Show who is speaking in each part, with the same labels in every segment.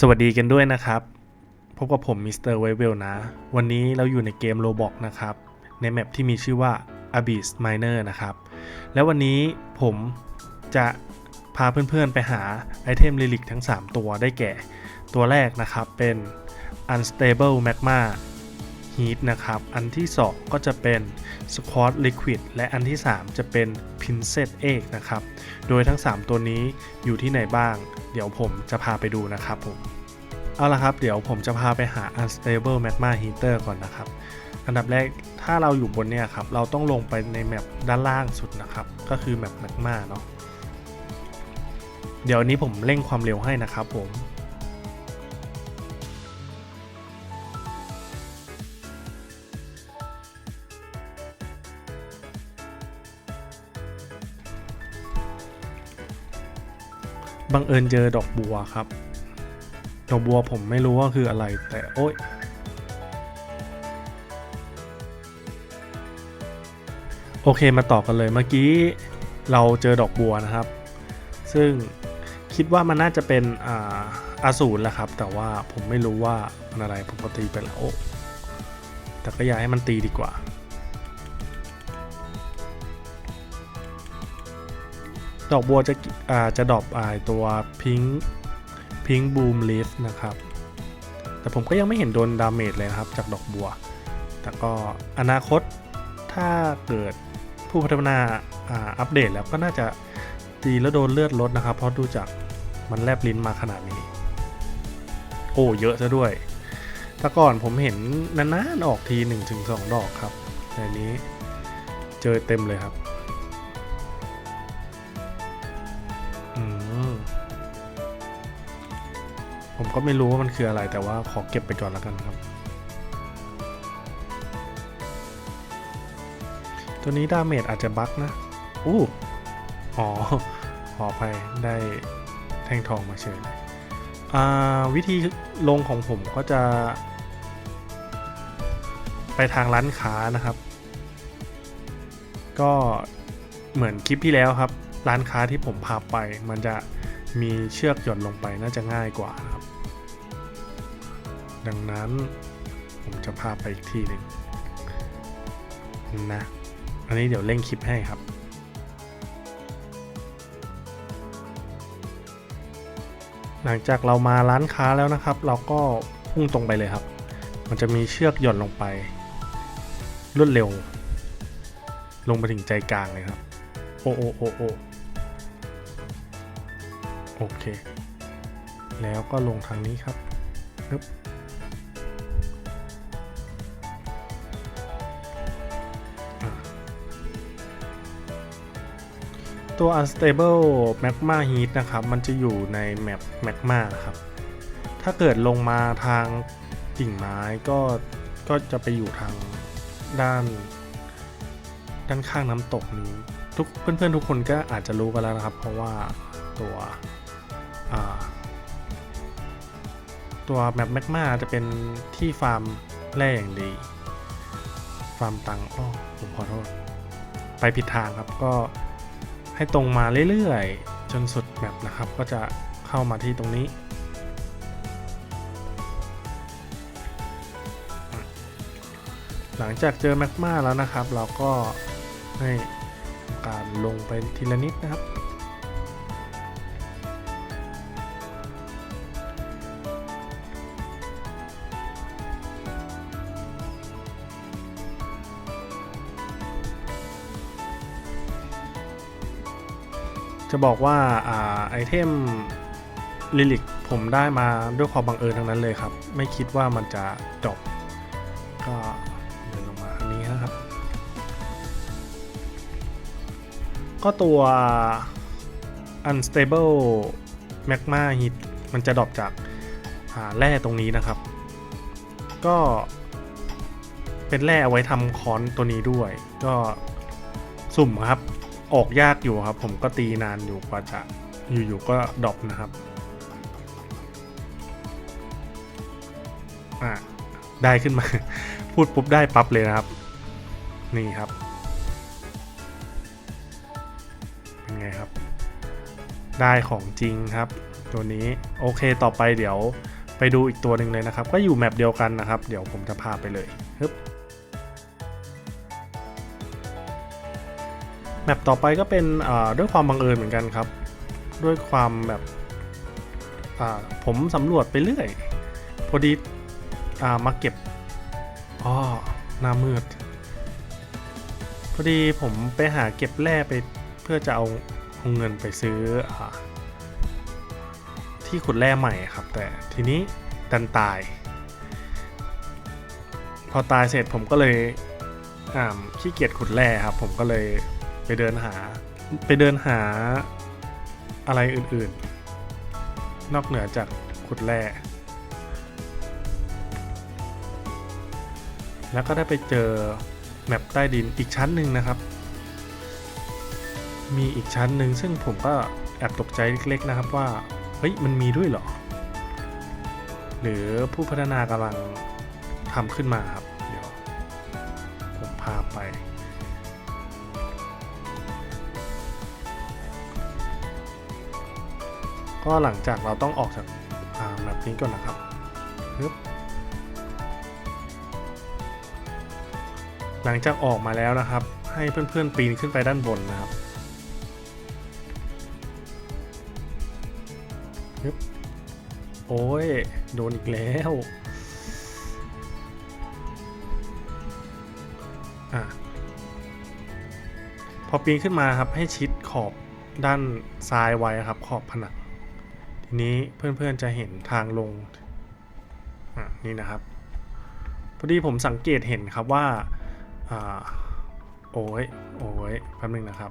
Speaker 1: สวัสดีกันด้วยนะครับ พบกับผมมิสเตอร์ไวเวลนะ วันนี้เราอยู่ในเกมโลบอกนะครับ ในแมปที่มีชื่อว่า Abyss Miner นะครับ แล้ววันนี้ผมจะพาเพื่อนๆไปหาไอเทมลิลิกทั้ง 3 ตัวได้แก่ ตัวแรกนะครับเป็น Unstable Magma Heat นะครับ อันที่ 2 ก็จะเป็น Squad Liquid และอันที่ 3 จะเป็น Pincet Egg นะครับ โดยทั้ง 3 ตัวนี้อยู่ที่ไหนบ้าง เดี๋ยวผมจะพาไปดูนะครับผม เอาละครับ เดี๋ยวผมจะพาไปหา unstable magma heater ก่อนนะครับ อันดับแรกถ้าเราอยู่บนเนี่ยครับ เราต้องลงไปในแมปด้านล่างสุดนะครับ ก็คือแมป magma เนาะ เดี๋ยวนี้ผมเร่งความเร็วให้นะครับผม บังเอิญเจอดอกบัวครับ ดอกบัวผมไม่รู้ว่าคืออะไรแต่โอ๊ยโอเคมาต่อกันเลยเมื่อกี้เราเจอดอกบัวนะครับ ซึ่งคิดว่ามันน่าจะเป็นอ่าอาสูรแหละครับ แต่ว่าผมไม่รู้ว่ามันอะไรผมก็ตีไปแล้วโอ๊ะแต่ก็อย่าให้มันตีดีกว่า ดอกบัวจะอ่าจะดรอปอ่าตัวพิงพิงบูมลีฟนะครับ แต่ผมก็ยังไม่เห็นโดนดาเมจเลยนะครับจากดอกบัว แต่ก็อนาคตถ้าเกิดผู้พัฒนาอ่าอัปเดตแล้วก็น่าจะตีแล้วโดนเลือดลดนะครับ เพราะดูจากมันแลบลิ้นมาขนาดนี้ โอ้เยอะซะด้วย แต่ก่อนผมเห็นนานๆออกที 1-2 ดอกครับแต่อันนี้เจอเต็มเลยครับ ก็ไม่รู้ว่ามันคืออะไรแต่ว่าขอเก็บไปก่อนแล้วกันครับ ตัวนี้ดาเมจอาจจะบั๊กนะ อู้อ๋อขอไปได้แท่งทองมาเฉยเลยอ่าวิธีลงของผมก็จะ ไปทางร้านค้านะครับ ก็เหมือนคลิปที่แล้วครับ ร้านค้าที่ผมพาไป มันจะมีเชือกหย่อนลงไปน่าจะง่ายกว่า ดังนั้นผมจะพาไปอีกที่หนึ่งนะ อันนี้เดี๋ยวเร่งคลิปให้ครับหลังจากเรามาร้านค้าแล้วนะครับ เราก็พุ่งตรงไปเลยครับ มันจะมีเชือกหย่อนลงไป รวดเร็ว ลงไปถึงใจกลางเลยครับ โอโอโอโอโอเค แล้วก็ลงทางนี้ครับ ตัว unstable magma heat นะครับ มันจะอยู่ในแมป magma นะครับ ถ้าเกิดลงมาทางกิ่งไม้ก็ก็จะไปอยู่ทางด้าน ด้านข้างน้ำตกนี้ ทุกเพื่อนๆทุกคนก็อาจจะรู้กันแล้วนะครับ เพราะว่าตัวตัวแมปแมกมาจะเป็นที่ฟาร์มแร่อย่างดี ฟาร์มตังอ้อผมขอโทษ ไปผิดทางครับก็ ให้ตรงมาเรื่อยๆ จนสุดแมปนะครับ ก็จะเข้ามาที่ตรงนี้ หลังจากเจอแมกมาแล้วนะครับ เราก็ให้การลงไปทีละนิดนะครับ จะบอกว่าอ่าไอเทมลิลิกผมได้มาด้วยความบังเอิญทั้งนั้นเลยครับ ไม่คิดว่ามันจะจบก็เดินลงมาอันนี้นะครับ ก็ตัว unstable magma heat มันจะดรอปจากาแร่ตรงนี้นะครับ ก็เป็นแร่เอาไว้ทำคอนตัวนี้ด้วย ก็สุ่มครับ ออกยากอยู่ครับ ผมก็ตีนานอยู่กว่าจะอยู่ๆก็ดรอปนะครับอะได้ขึ้นมา พูดปุ๊บได้ปั๊บเลยนะครับ นี่ครับเป็นไงครับ ได้ของจริงครับ ตัวนี้โอเคต่อไปเดี๋ยวไปดูอีกตัวหนึ่งเลยนะครับ ก็อยู่แมปเดียวกันนะครับ เดี๋ยวผมจะพาไปเลยฮึบ แมปต่อไปก็เป็นด้วยความบังเอิญเหมือนกันครับ ด้วยความแบบผมสำรวจไปเรื่อย พอดีอมาเก็บอ๋อหน้ามืด พอดีผมไปหาเก็บแร่ไปเพื่อจะเอาเอาเงินไปซื้ออที่ขุดแร่ใหม่ครับ แต่ทีนี้ดันตาย พอตายเสร็จผมก็เลยขี้เกียจขุดแร่ครับ ผมก็เลย ไปเดินหา ไปเดินหาอะไรอื่นๆ นอกเหนือจากขุดแร่แล้วก็ได้ไปเจอแมปใต้ดินอีกชั้นหนึ่งนะครับ มีอีกชั้นหนึ่งซึ่งผมก็แอบตกใจเล็กๆนะครับว่า เฮ้ย มันมีด้วยเหรอ หรือผู้พัฒนากำลังทำขึ้นมาครับ ก็หลังจากเราต้องออกจากแมปนี้ก่อนนะครับปึ๊บหลังจากออกมาแล้วนะครับ ให้เพื่อนๆปีนขึ้นไปด้านบนนะครับยึบโอ้ย โดนอีกแล้วอะพอปีนขึ้นมาครับให้ชิดขอบด้านซ้ายไว้ครับ ขอบผนัง ทีนี้เพื่อนๆจะเห็นทางลงนี่นะครับ พอดีผมสังเกตเห็นครับว่าอ่าโอ้ยโอ้ยแป๊บนึงนะครับ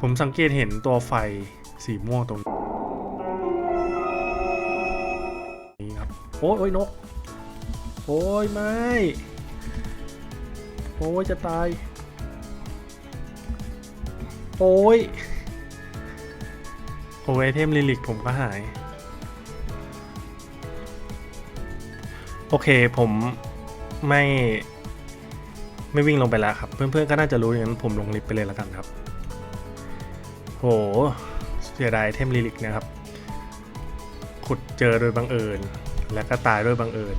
Speaker 1: ผมสังเกตเห็นตัวไฟสีม่วงตรงนี้ครับ โอ้ยโอ้ยนก โอ้ยไม่ โอ้ยจะตาย โอ้ย โอ้ยไอเทมลิลิกผมก็หาย โอเคผมไม่ไม่วิ่งลงไปแล้วครับ เพื่อนๆก็น่าจะรู้อย่างนั้นผมลงลิฟต์ไปเลยแล้วกันครับ โหเสียดายเทมลิลิกนะครับ ขุดเจอโดยบังเอิญ และก็ตายด้วยบังเอิญ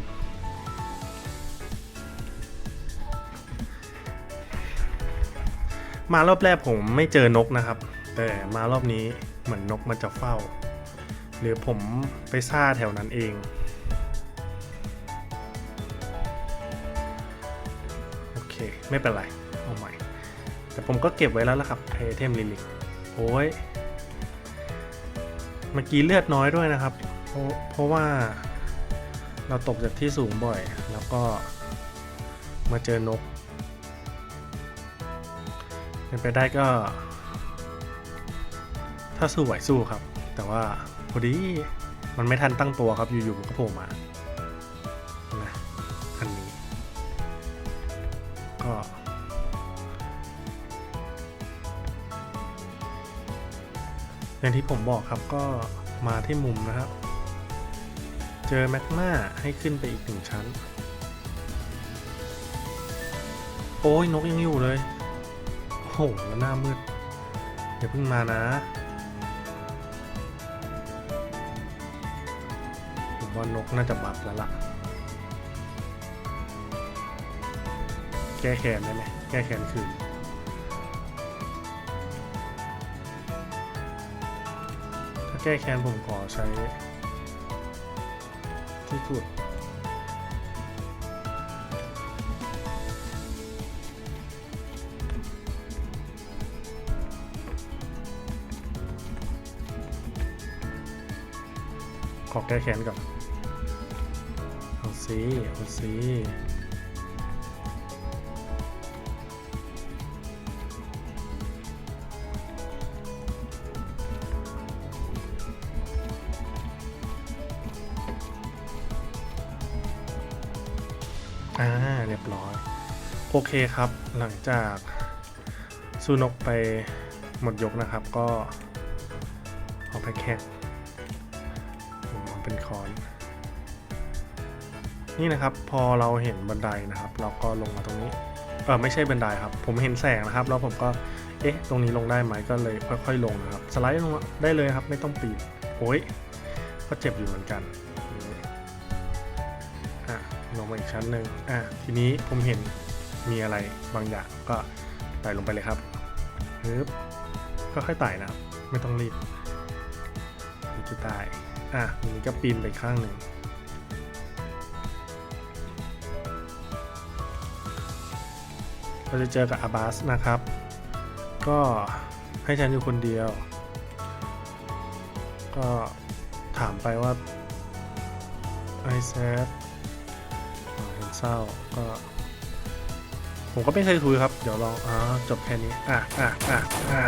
Speaker 1: มารอบแรกผมไม่เจอนกนะครับ แต่มารอบนี้ เหมือนนกมันจะเฝ้า หรือผมไปซ่าแถวนั้นเอง โอเค ไม่เป็นไร เอาใหม่ แต่ผมก็เก็บไว้แล้วละครับไอเทมลิลิกโอ้ยเมื่อกี้เลือดน้อยด้วยนะครับ เพราะเพราะว่าเราตกจากที่สูงบ่อย แล้วก็มาเจอนก เป็นไปได้ก็ ถ้าสู้ไหวสู้ครับ แต่ว่าพอดีมันไม่ทันตั้งตัวครับอยู่ๆมันก็โผล่มานะอันนี้ ก็ อย่างที่ผมบอกครับก็มาที่มุมนะครับ เจอแมกมาให้ขึ้นไปอีกหนึ่งชั้น โอ้ยนกยังอยู่เลยโอ้โหแล้วหน้ามืดอย่าเพิ่งมานะ ว่านกน่าจะบักแล้วล่ะ แก้แค้นได้ไหมแก้แค้นคืนถ้าแก้แค้นผมขอใช้ ที่ขุดขอแก้แค้นก่อน เอาสิเอสิอ่าเรียบร้อย โอเคครับหลังจากสู้นกไปหมดยกนะครับก็เอาไปแค่ผมเอาเป็นคอน นี่นะครับพอเราเห็นบันไดนะครับ เราก็ลงมาตรงนี้เออไม่ใช่บันไดครับ ผมเห็นแสงนะครับ แล้วผมก็เอ๊ะตรงนี้ลงได้ไหมก็เลยค่อยๆลงนะครับ สไลด์ลงได้เลยครับ ไม่ต้องปีนโอ้ยก็เจ็บอยู่เหมือนกันอะลงมาอีกชั้นหนึ่งอะทีนี้ผมเห็นมีอะไรบางอย่างก็ไต่ลงไปเลยครับฮึบก็ค่อยไต่นะครับไม่ต้องรีบนี่จะตายอะทีนี้ก็ปีนไปข้างหนึ่ง เราจะเจอกับอาบาสนะครับ ก็ให้ฉันอยู่คนเดียว ก็ถามไปว่าไอแซดเห็นเศร้าก็ผมก็ไม่เคยคุยครับ เดี๋ยวลองอ๋อจบแค่นี้ อะอะอะอะ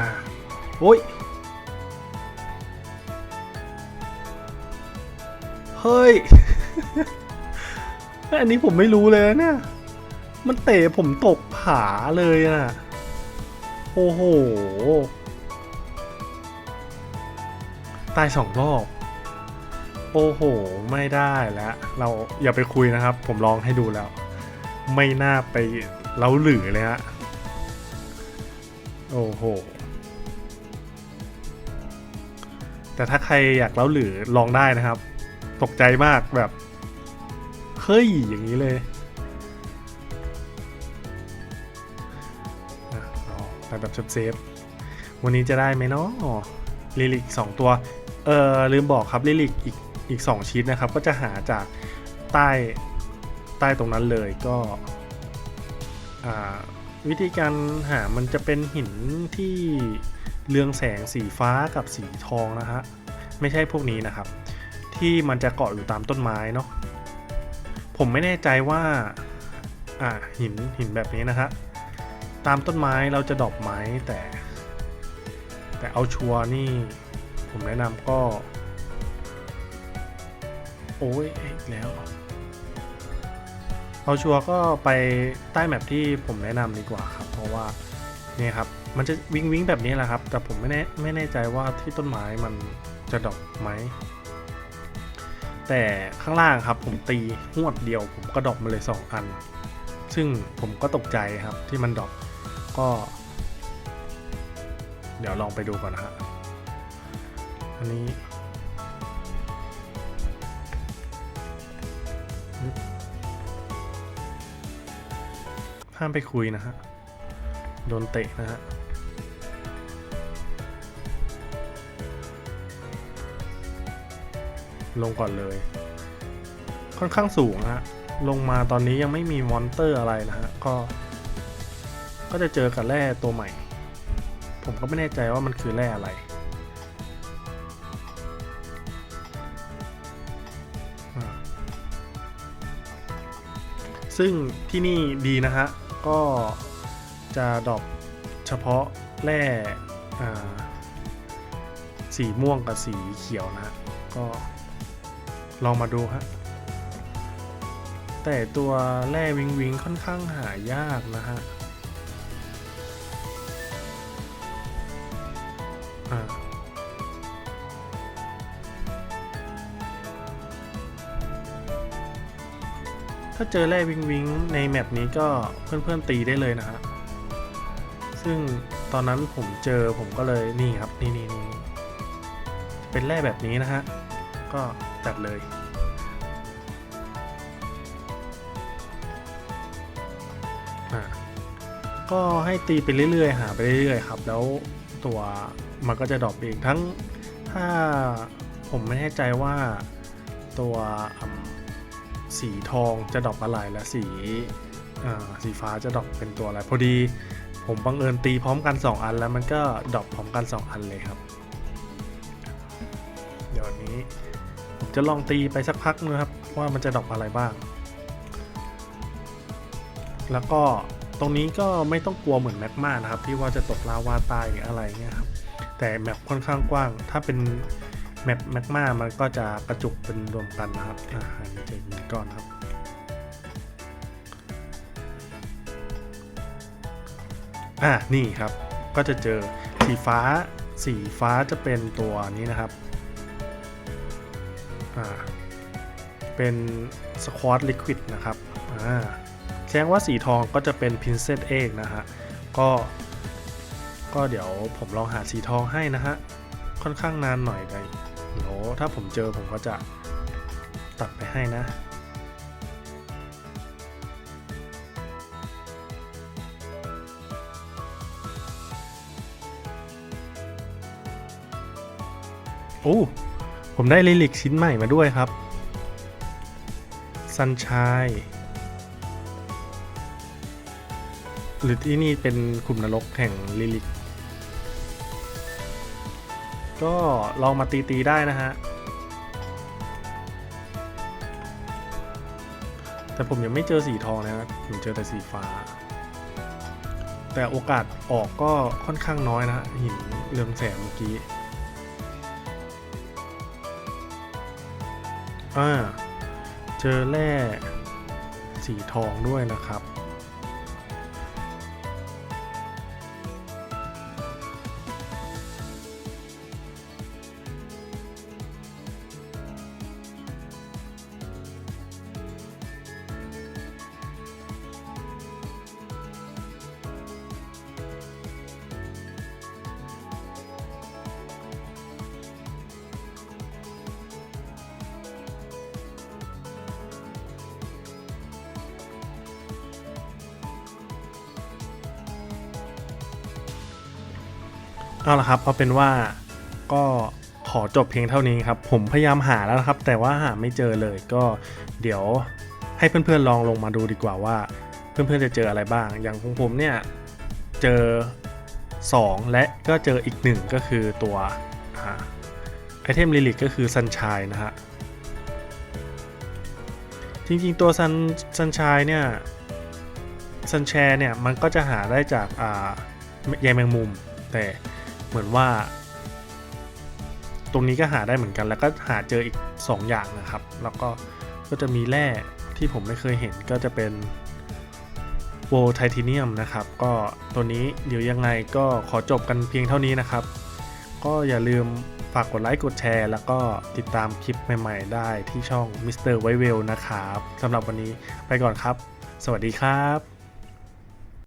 Speaker 1: โอ้ย เฮ้ย อันนี้ผมไม่รู้เลยนะเนี่ย มันเตะผมตกผาเลยอะโอ้โห ตายสองรอบ โอ้โห ไม่ได้แล้ว เราอย่าไปคุยนะครับ ผมลองให้ดูแล้ว ไม่น่าไปเล้าหลือเลยฮะ โอ้โห แต่ถ้าใครอยากเล้าหลือลองได้นะครับ ตกใจมากแบบ เฮ้ย อย่างนี้เลย แบบเซฟๆวันนี้จะได้ไหมเนาะลิลิกสองตัว เออลืมบอกครับลิลิกอีกอีกสองชิ้นนะครับ ก็จะหาจากใต้ใต้ตรงนั้นเลยก็วิธีการหามันจะเป็นหินที่เรืองแสงสีฟ้ากับสีทองนะฮะไม่ใช่พวกนี้นะครับ ที่มันจะเกาะอยู่ตามต้นไม้เนาะผมไม่แน่ใจว่า อ่าหินหินแบบนี้นะฮะ ตามต้นไม้เราจะดอปไม้แต่ แต่เอาชัวร์นี่ ผมแนะนำก็ โอ้ยอีกแล้ว เอาชัวร์ก็ไปใต้แมปที่ผมแนะนำดีกว่าครับ เพราะว่าเนี่ยครับมันจะวิงวิงแบบนี้แหละครับ แต่ผมไม่แน่ไม่แน่ใจว่าที่ต้นไม้มันจะดอปไหม แต่ข้างล่างครับผมตีหวดเดียว ผมก็ดอปมาเลย 2 อัน ซึ่งผมก็ตกใจครับที่มันดอป ก็ เดี๋ยวลองไปดูก่อนนะฮะ อันนี้ห้ามไปคุยนะฮะ โดนเตะนะฮะ ลงก่อนเลย ค่อนข้างสูงนะฮะ ลงมาตอนนี้ยังไม่มีมอนเตอร์อะไรนะฮะ ก็ ก็จะเจอกับแร่ตัวใหม่ ผมก็ไม่แน่ใจว่ามันคือแร่อะไร ซึ่งที่นี่ดีนะฮะ ก็จะดรอปเฉพาะแร่สีม่วงกับสีเขียวนะฮะ ก็ลองมาดูฮะแต่ตัวแร่วิงวิงค่อนข้างหายากนะฮะ ถ้าเจอแร่วิงวิงในแมปนี้ก็เพื่อนๆตีได้เลยนะฮะ ซึ่งตอนนั้นผมเจอผมก็เลยนี่ครับนี่นี่นี่เป็นแร่แบบนี้นะฮะ ก็จัดเลย ก็ให้ตีไปเรื่อยๆ หาไปเรื่อยๆครับ แล้วตัวมันก็จะดรอปเองทั้งถ้าผมไม่แน่ใจว่าตัวอืม สีทองจะดอปอะไรและสีสีฟ้าจะดอปเป็นตัวอะไร พอดีผมบังเอิญตีพร้อมกัน 2 อันแล้วมันก็ดอปพร้อมกัน 2 อันเลยครับ เดี๋ยวนี้ ผมจะลองตีไปสักพักนึงครับ ว่ามันจะดอปอะไรบ้าง แล้วก็ตรงนี้ก็ไม่ต้องกลัวเหมือนแมกมานะครับ ที่ว่าจะตกลาวาตายหรืออะไรเงี้ยครับแต่แมปค่อนข้างกว้าง ถ้าเป็น แมปแมกมามันก็จะกระจุกเป็นรวมกันนะครับอ่าอันนี้จะยิงก่อนครับ อ่านี่ครับ ก็จะเจอสีฟ้า สีฟ้าจะเป็นตัวนี้นะครับ อ่า เป็นสควอตลิควิดนะครับ อ่า แสดงว่าสีทองก็จะเป็น Princess Egg นะฮะ ก็ ก็เดี๋ยวผมลองหาสีทองให้นะฮะ ค่อนข้างนานหน่อยเลย ถ้าผมเจอผมก็จะตัดไปให้นะ โอ้ ผมได้ลิลิกชิ้นใหม่มาด้วยครับซันช i ยหรือที่นี่เป็นขุมนรกแห่งลิลิก ก็ลองมาตีตีๆได้นะฮะ แต่ผมยังไม่เจอสีทองนะครับผมเจอแต่สีฟ้า แต่โอกาสออกก็ค่อนข้างน้อยนะฮะหินเรืองแสงเมื่อกี้ อ่า เจอแร่สีทองด้วยนะครับ เอาละครับเอาเป็นว่าก็ขอจบเพียงเท่านี้ครับ ผมพยายามหาแล้วนะครับ แต่ว่าหาไม่เจอเลยก็เดี๋ยวให้เพื่อนๆลองลงมาดูดีกว่าว่า เพื่อนๆจะเจออะไรบ้าง อย่างของผมเนี่ยเจอ 2 และก็เจออีกหนึ่งก็คือตัวไอเทมลิลิกก็คือซันช i ยนะฮะจริงๆตัวซันซันช i ยเนี่ยซันแชร์เนี่ยมันก็จะหาได้จากอ่าใยแมงมุมแต่ มือนว่า ตรงนี้ก็หาได้เหมือนกัน แล้วก็หาเจออีก 2 อย่างนะครับ แล้วก็ก็จะมีแร่ที่ผมไม่เคยเห็นก็จะเป็นโวไทเทเนียมนะครับ ก็ตัวนี้เดี๋ยวยังไงก็ขอจบกันเพียงเท่านี้นะครับ ก็อย่าลืมฝากกดไลค์กดแชร์ แล้วก็ติดตามคลิปใหม่ๆ ได้ที่ช่อง Mr. w i w e l l นะครับสำหรับวันนี้ไปก่อนครับ สวัสดีครับ